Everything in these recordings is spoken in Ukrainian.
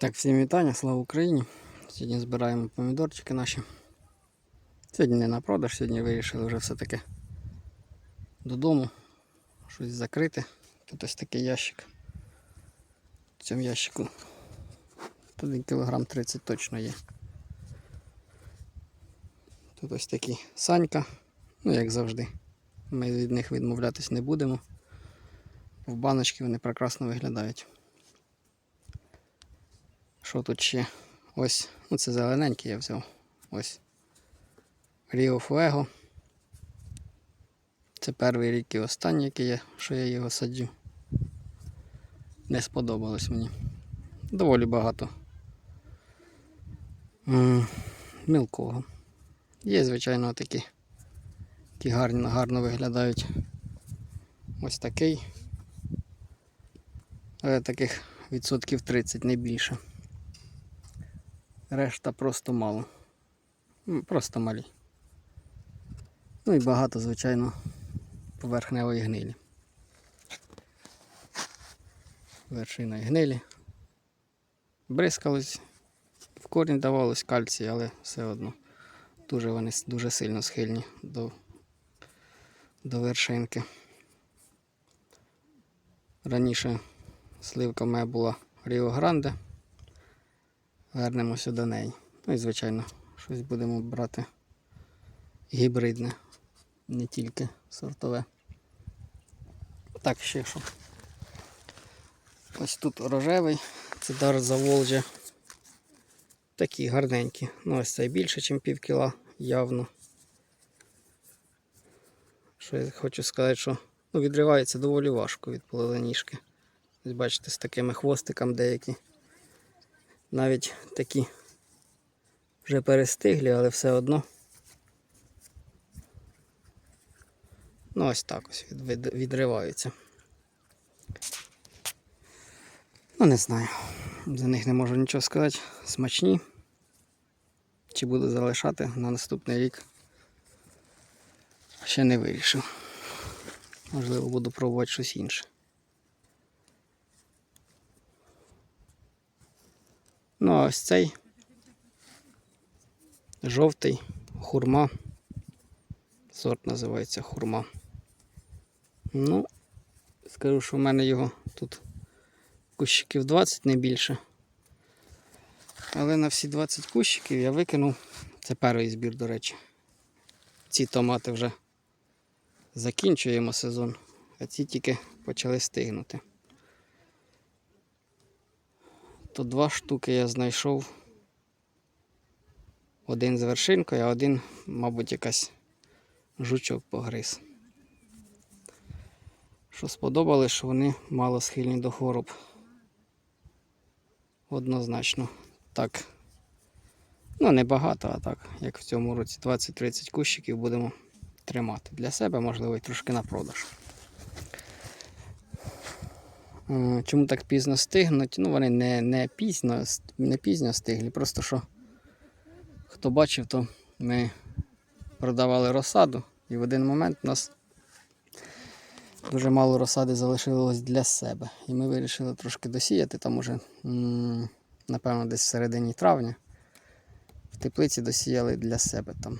Так, всім вітання, слава Україні. Сьогодні збираємо помідорчики наші. Сьогодні не на продаж, сьогодні вирішили вже все-таки додому щось закрити. Тут ось такий ящик. В цьому ящику 1 кг 30 точно є. Тут ось такі санька, ну як завжди. Ми від них відмовлятись не будемо. В баночці вони прекрасно виглядають. Що тут ще? Ось, ну це зелененький я взяв. Ось. Ріо Фуего. Це перший рік і останній, який я, що я його саджу. Не сподобалось мені. Доволі багато. Мілкого. Є, звичайно, такі, які гарні, гарно виглядають. Ось такий. Але таких відсотків 30, не більше. Решта просто мало. Просто малі. Ну і багато, звичайно, поверхневої гнилі. Вершина гнилі. Бризкались, в корінь давалось кальцій, але все одно дуже вони дуже сильно схильні до, до вершинки. Раніше сливка мене була Ріо Гранде. Вернемося до неї. Ну і звичайно, щось будемо брати гібридне, не тільки сортове. Так, ще що. Ось тут рожевий, це дар Заволжя. Такі гарненькі. Ну, ось цей більше, ніж пів кіла, явно. Що я хочу сказати, що ну, відривається доволі важко від половиніжки. Ось бачите, з такими хвостиками деякі. Навіть такі вже перестиглі, але все одно. Ну, ось так ось від, від- відриваються. Ну, не знаю. За них не можу нічого сказати. Смачні. Чи буду залишати на наступний рік. Ще не вирішив. Можливо, буду пробувати щось інше. Ну, а ось цей жовтий хурма. Сорт називається хурма. Ну, скажу, що в мене його тут кущиків 20 не більше. Але на всі 20 кущиків я викинув. Це перший збір, до речі. Ці томати вже закінчуємо сезон, а ці тільки почали стигнути. То два штуки я знайшов. Один з вершинкою, а один, мабуть, якась жучок погриз. Що сподобалось, що вони мало схильні до хвороб. Однозначно. Так. Ну, не багато, а так, як в цьому році 20-30 кущиків будемо тримати. Для себе, можливо, і трошки на продаж. Е, Чому так пізно стигнуть? Ну, вони не, не, пізно, не пізно стиглі, просто що хто бачив, то ми продавали розсаду, і в один момент у нас дуже мало розсади залишилось для себе. І ми вирішили трошки досіяти, там уже, напевно, десь в середині травня. В теплиці досіяли для себе там.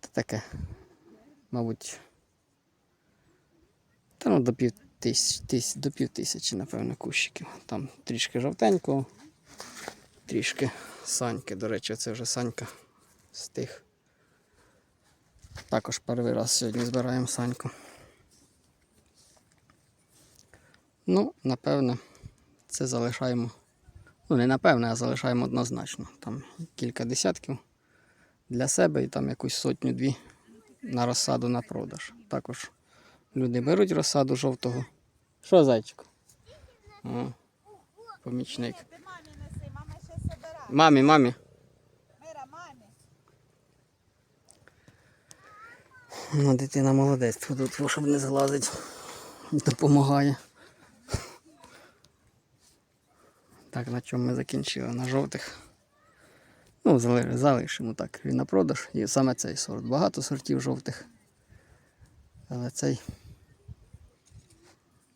Та таке, мабуть, та ну до пів тисяч, тисяч, до пів тисячі, напевно, кущиків. Там трішки жовтенького, трішки саньки. До речі, це вже санька з тих. Також перший раз сьогодні збираємо саньку. Ну, напевне, це залишаємо. Ну, не напевне, а залишаємо однозначно. Там кілька десятків для себе і там якусь сотню-дві на розсаду на продаж. Також люди беруть розсаду жовтого. Що, зайчику? О, помічник. Мамі мамі. Ну, дитина молодець, тут, щоб не зглазить, допомагає. Так, на чому ми закінчили? На жовтих. Ну, залишимо так. Він на продаж. І саме цей сорт. Багато сортів жовтих. Але цей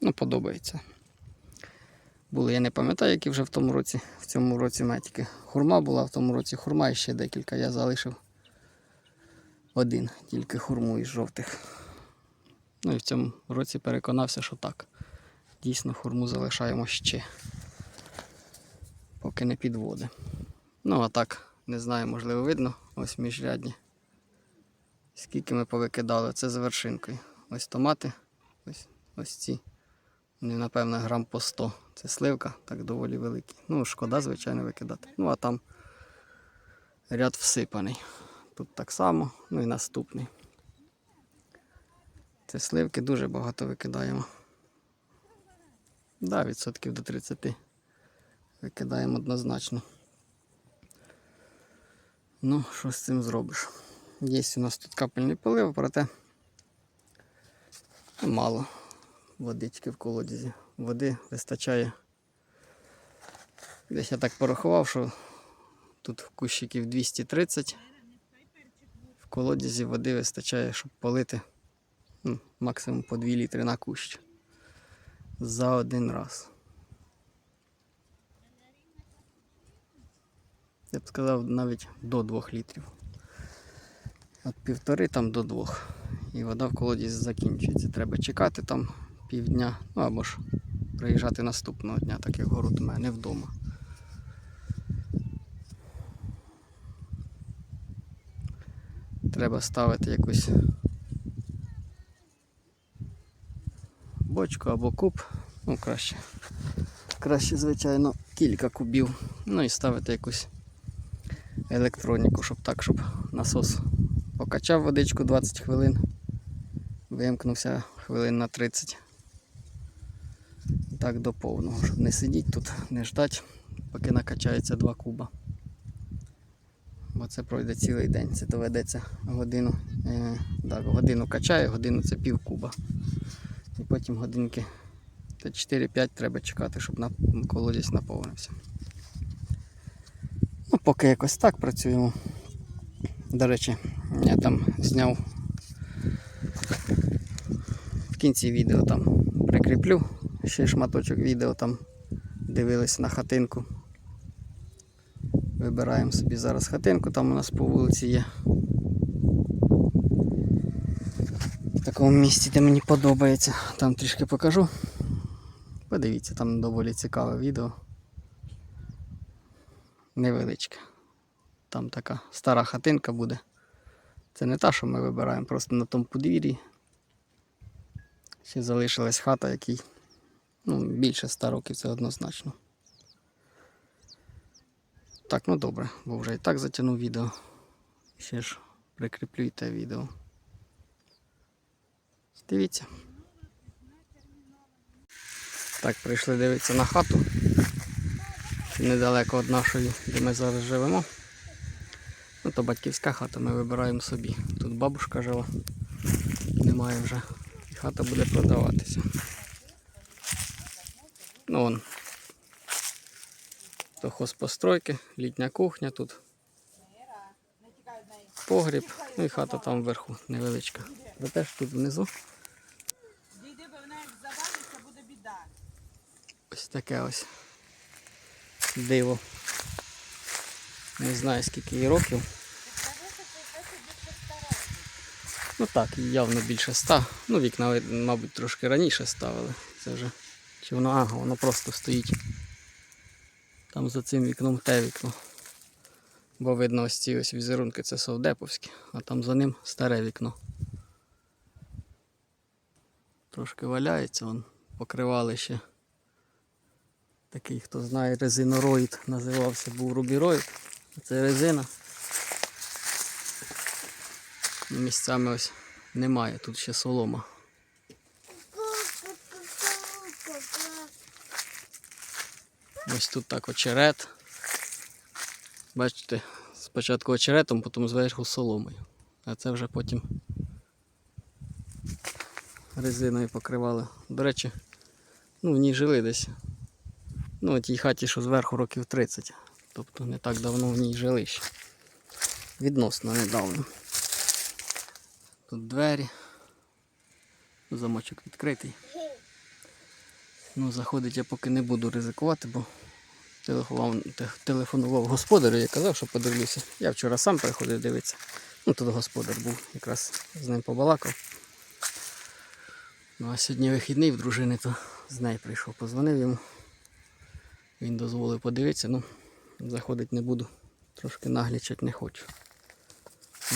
ну, подобається. Були, я не пам'ятаю, які вже в тому році. В цьому році тільки хурма була, в тому році хурма і ще декілька. Я залишив один, тільки хурму із жовтих. Ну і в цьому році переконався, що так. Дійсно, хурму залишаємо ще. Поки не підводи. Ну, а так, не знаю, можливо, видно. Ось міжрядні. Скільки ми повикидали, це з вершинкою. Ось томати, ось, ось ці. Вони, напевно, грам по 100. Це сливка, так доволі великий. Ну, шкода, звичайно, викидати. Ну, а там ряд всипаний. Тут так само, ну і наступний. Це сливки дуже багато викидаємо. Да, відсотків до 30 викидаємо однозначно. Ну, що з цим зробиш? Є у нас тут капельний полив, проте мало водички в колодязі. Води вистачає. Десь я так порахував, що тут кущиків 230. В колодязі води вистачає, щоб полити ну, максимум по 2 літри на кущ. За один раз. Я б сказав навіть до 2 літрів. От півтори там до двох. І вода в колодязі закінчується. Треба чекати там півдня, ну або ж приїжджати наступного дня, так як город у мене вдома. Треба ставити якусь бочку або куб. Ну, краще. Краще, звичайно, кілька кубів. Ну і ставити якусь електроніку, щоб так, щоб насос покачав водичку 20 хвилин, вимкнувся хвилин на 30. Так до повного, щоб не сидіти тут, не ждати, поки накачається два куба. Бо це пройде цілий день. Це доведеться годину. Е, так, годину качає, годину це пів куба. І потім годинки та 4-5 треба чекати, щоб на колодязь наповнився. Ну, поки якось так працюємо. До речі, я там зняв в кінці відео там прикріплю ще шматочок відео там дивились на хатинку. Вибираємо собі зараз хатинку, там у нас по вулиці є. В такому місці, де мені подобається. Там трішки покажу. Подивіться, там доволі цікаве відео. Невеличке. Там така стара хатинка буде. Це не та, що ми вибираємо, просто на тому подвір'ї. Ще залишилась хата, якій ну, більше 100 років, це однозначно. Так, ну добре, бо вже і так затягнув відео. Ще ж прикріплю і те відео. Дивіться. Так, прийшли дивитися на хату. Недалеко від нашої, де ми зараз живемо. Ну, то батьківська хата, ми вибираємо собі. Тут бабушка жила, немає вже. І хата буде продаватися. Ну вон. То хозпостройки, літня кухня тут. Погріб, ну і хата там вверху невеличка. Ви теж тут внизу. Дійди, бо вона як завалиться, буде біда. Ось таке ось диво. Не знаю скільки їй років. Ну так, явно більше ста. Ну, вікна, мабуть, трошки раніше ставили. Це вже. Чи воно, ага, воно просто стоїть. Там за цим вікном те вікно. Бо видно ось ці ось візерунки, це совдеповські, а там за ним старе вікно. Трошки валяється, вон покривали. Такий, хто знає, резинороїд називався, був рубіроїд. Це резина. Місцями ось немає, тут ще солома. Ось тут так очерет. Бачите, спочатку очеретом, потім зверху соломою. А це вже потім резиною покривали. До речі, ну в ній жили десь. Ну, у тій хаті, що зверху років 30. Тобто не так давно в ній жили ще. Відносно недавно. Тут двері. Замочок відкритий. Ну, заходить я поки не буду ризикувати, бо телефонував, те- телефонував господарю і казав, що подивлюся. Я вчора сам приходив дивитися. Ну, тут господар був, якраз з ним побалакав. Ну, а сьогодні вихідний в дружини, то з нею прийшов, позвонив йому. Він дозволив подивитися, ну, заходить не буду. Трошки наглічать не хочу.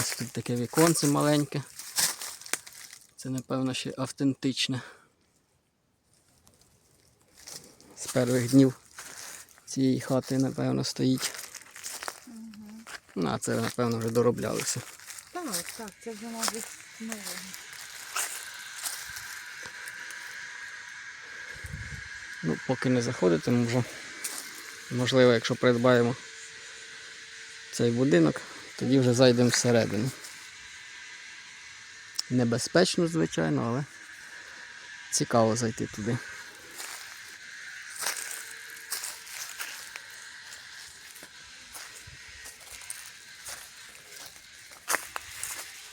Ось тут таке віконце маленьке. Це, напевно, ще автентичне. З перших днів цієї хати, напевно, стоїть. Ну, а це, напевно, вже дороблялося. Так, так, це вже мабуть нового. Ну, поки не заходитимемо вже. Можливо, якщо придбаємо цей будинок, тоді вже зайдемо всередину. Небезпечно, звичайно, але цікаво зайти туди.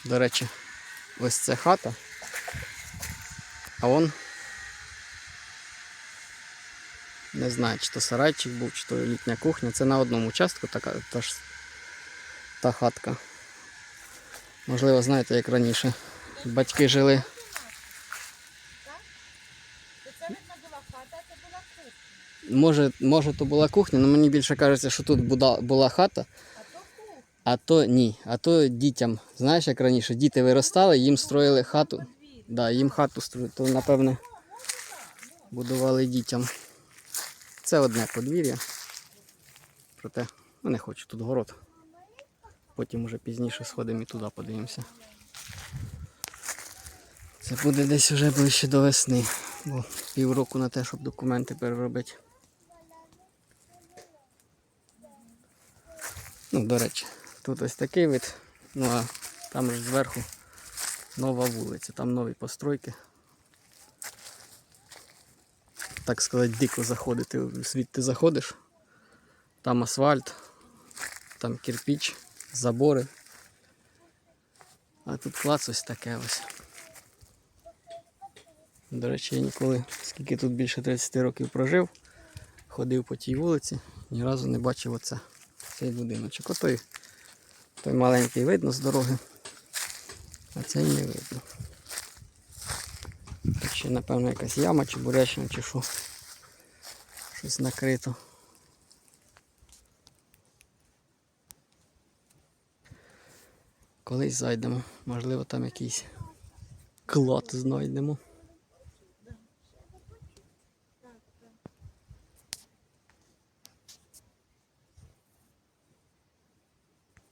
До речі, ось це хата. А он не знаю, чи то сарайчик був, чи то літня кухня. Це на одному участку така та, ж, та хатка. Можливо, знаєте, як раніше. Батьки жили. Може, може то була кухня, але мені більше кажеться, що тут була, хата, а то ні. А то дітям. Знаєш, як раніше, діти виростали, їм строїли хату. Да, їм хату строїли, то напевне будували дітям. Це одне подвір'я. Проте ну, не хочу тут город. Потім уже пізніше сходимо і туди подивимося. Це буде десь вже ближче до весни, бо півроку на те, щоб документи переробити. Ну, до речі, тут ось такий вид, ну а там ж зверху нова вулиця, там нові постройки. Так сказати, дико заходити. Звідти заходиш, там асфальт, там кирпіч, забори. А тут клац ось таке ось. До речі, я ніколи, скільки тут більше 30 років прожив, ходив по тій вулиці, ні разу не бачив оце, цей будиночок. Отой той маленький видно з дороги, а цей не видно. Ще, напевно, якась яма чи бурячина, чи що. Щось накрито. Колись зайдемо, можливо, там якийсь клад знайдемо.